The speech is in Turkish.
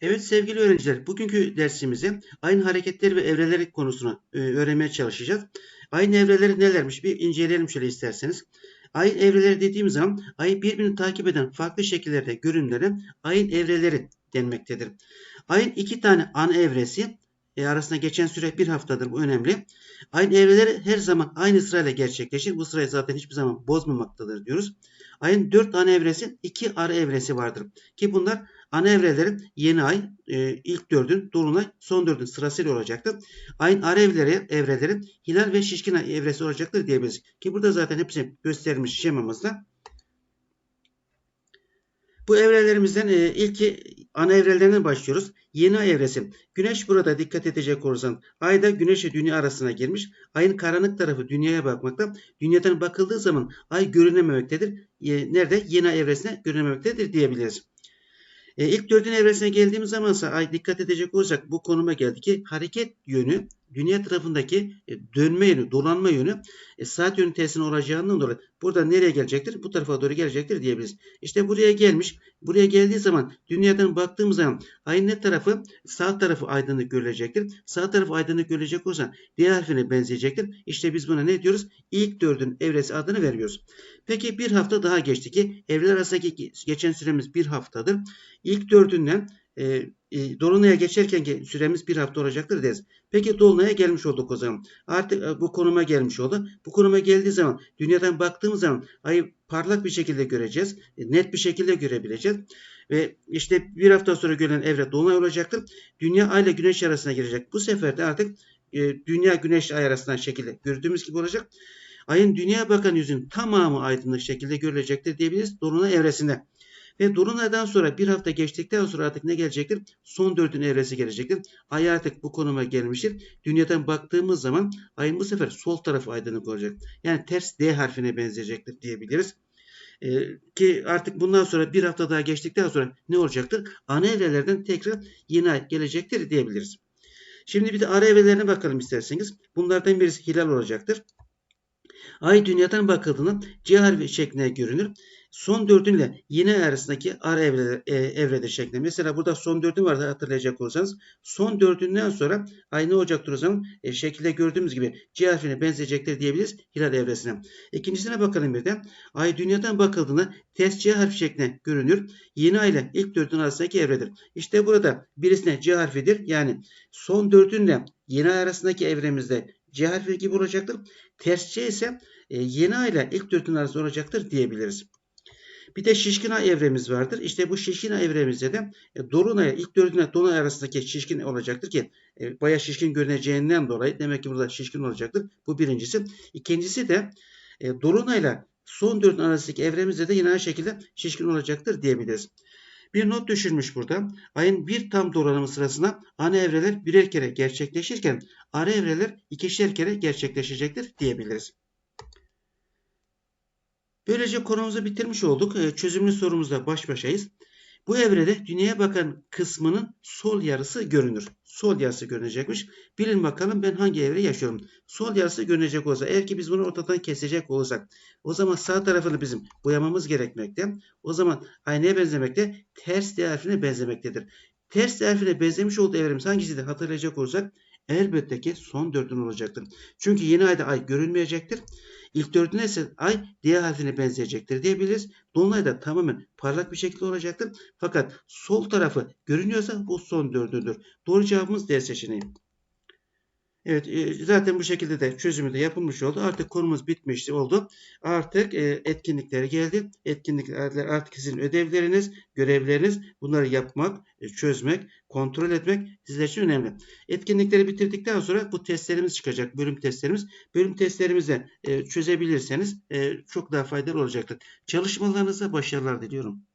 Evet sevgili öğrenciler, bugünkü dersimizi ayın hareketleri ve evreleri konusunu e, öğrenmeye çalışacağız. Ayın evreleri nelermiş bir inceleyelim şöyle isterseniz. Ayın evreleri dediğimiz zaman ayı birbirini takip eden farklı şekillerde görünümlere ayın evreleri denmektedir. Ayın iki tane ana evresi e, arasında geçen süre bir haftadır bu önemli. Ayın evreleri her zaman aynı sırayla gerçekleşir. Bu sırayı zaten hiçbir zaman bozmamaktadır diyoruz. Ayın dört ana evresi, iki ara evresi vardır. Ki bunlar ana evrelerin yeni ay, e, ilk dördün, dolunay, son dördün sırasıyla olacaktır. Ayın ara evreleri, evrelerin hilal ve şişkin ay evresi olacaktır diyebiliriz. Ki burada zaten hepsi gösterilmiş şemamızda. Bu evrelerimizden e, ilki ana evrelerine başlıyoruz. Yeni ay evresi. Güneş burada dikkat edecek olursan ayda güneş ile dünya arasına girmiş. Ayın karanlık tarafı dünyaya bakmakta. Dünyadan bakıldığı zaman ay görünememektedir. Nerede? Yeni ay evresine görünememektedir diyebiliriz. E, ilk dördün evresine geldiğimiz zaman ise ay dikkat edecek olursak bu konuma geldi ki hareket yönü dünya tarafındaki e, dönme yönü, dolanma yönü e, saat yönü tersine olacağından dolayı burada nereye gelecektir? Bu tarafa doğru gelecektir diyebiliriz. İşte buraya gelmiş. Buraya geldiği zaman dünyadan baktığımız zaman ayın ne tarafı? Sağ tarafı aydınlık görülecektir. Sağ tarafı aydınlık görülecek olursa D harfine benzeyecektir. İşte biz buna ne diyoruz? İlk dördün evresi adını veriyoruz. Peki bir hafta daha geçti ki evler arasındaki geçen süremiz bir haftadır. İlk dördünden e, e, Dolunay'a geçerken süremiz bir hafta olacaktır deriz. Peki Dolunay'a gelmiş olduk o zaman. Artık e, bu konuma gelmiş oldu. Bu konuma geldiği zaman dünyadan baktığımız zaman ayı parlak bir şekilde göreceğiz. E, net bir şekilde görebileceğiz. Ve işte bir hafta sonra görülen evre Dolunay olacaktır. Dünya ay ile güneş arasına girecek. Bu sefer de artık e, dünya güneş ay arasından şekilde gördüğümüz gibi olacak. Ayın dünyaya bakan yüzün tamamı aydınlık şekilde görülecektir diyebiliriz. Dolunay evresinde. Ve Dolunay'dan sonra bir hafta geçtikten sonra artık ne gelecektir? Son dördün evresi gelecektir. Ay artık bu konuma gelmiştir. Dünyadan baktığımız zaman ayın bu sefer sol tarafı aydınlık olacak. Yani ters D harfine benzeyecektir diyebiliriz. Ee, ki artık bundan sonra bir hafta daha geçtikten sonra ne olacaktır? Ana evrelerden tekrar yeni ay gelecektir diyebiliriz. Şimdi bir de ara evrelerine bakalım isterseniz. Bunlardan birisi hilal olacaktır. Ay dünyadan bakıldığında C harfi şeklinde görünür son dördünle yeni arasındaki ara evre, e, evredir şeklinde. Mesela burada son dördün vardı hatırlayacak olursanız. Son dördünden sonra aynı olacaktır o zaman. E, şekilde gördüğümüz gibi C harfine benzeyecektir diyebiliriz hilal evresine. İkincisine bakalım bir de. Ay dünyadan bakıldığında ters C harfi şeklinde görünür. Yeni ay ile ilk dördün arasındaki evredir. İşte burada birisine C harfidir. Yani son dördünle yeni ay arasındaki evremizde C harfi gibi olacaktır. Ters C ise e, yeni ay ile ilk dördün arasında olacaktır diyebiliriz. Bir de şişkin ay evremiz vardır. İşte bu şişkin ay evremizde de e, Dolunay'a ilk dördüne Dolunay arasındaki şişkin olacaktır ki e, bayağı şişkin görüneceğinden dolayı demek ki burada şişkin olacaktır. Bu birincisi. İkincisi de e, Dolunay'la son dördün arasındaki evremizde de yine aynı şekilde şişkin olacaktır diyebiliriz. Bir not düşürmüş burada. Ayın bir tam dolanımı sırasında ana evreler birer kere gerçekleşirken ara evreler ikişer kere gerçekleşecektir diyebiliriz. Böylece konumuzu bitirmiş olduk. Ee, çözümlü sorumuzla baş başayız. Bu evrede dünyaya bakan kısmının sol yarısı görünür. Sol yarısı görünecekmiş. Bilin bakalım ben hangi evre yaşıyorum. Sol yarısı görünecek olsa eğer ki biz bunu ortadan kesecek olursak o zaman sağ tarafını bizim boyamamız gerekmekte. O zaman aynaya benzemekte ters D benzemektedir. Ters D benzemiş olduğu evremiz hangisiydi hatırlayacak olursak elbette ki son dördün olacaktır. Çünkü yeni ayda ay görünmeyecektir. İlk dördüne ise ay D harfine benzeyecektir diyebiliriz. Dolunay da tamamen parlak bir şekilde olacaktır. Fakat sol tarafı görünüyorsa bu son dördündür. Doğru cevabımız D seçeneği. Evet e, zaten bu şekilde de çözümü de yapılmış oldu. Artık konumuz bitmişti oldu. Artık e, etkinlikleri geldi. Etkinlikler artık sizin ödevleriniz, görevleriniz bunları yapmak, e, çözmek, kontrol etmek sizler için önemli. Etkinlikleri bitirdikten sonra bu testlerimiz çıkacak. Bölüm testlerimiz. Bölüm testlerimizi çözebilirseniz çok daha faydalı olacaktır. Çalışmalarınıza başarılar diliyorum.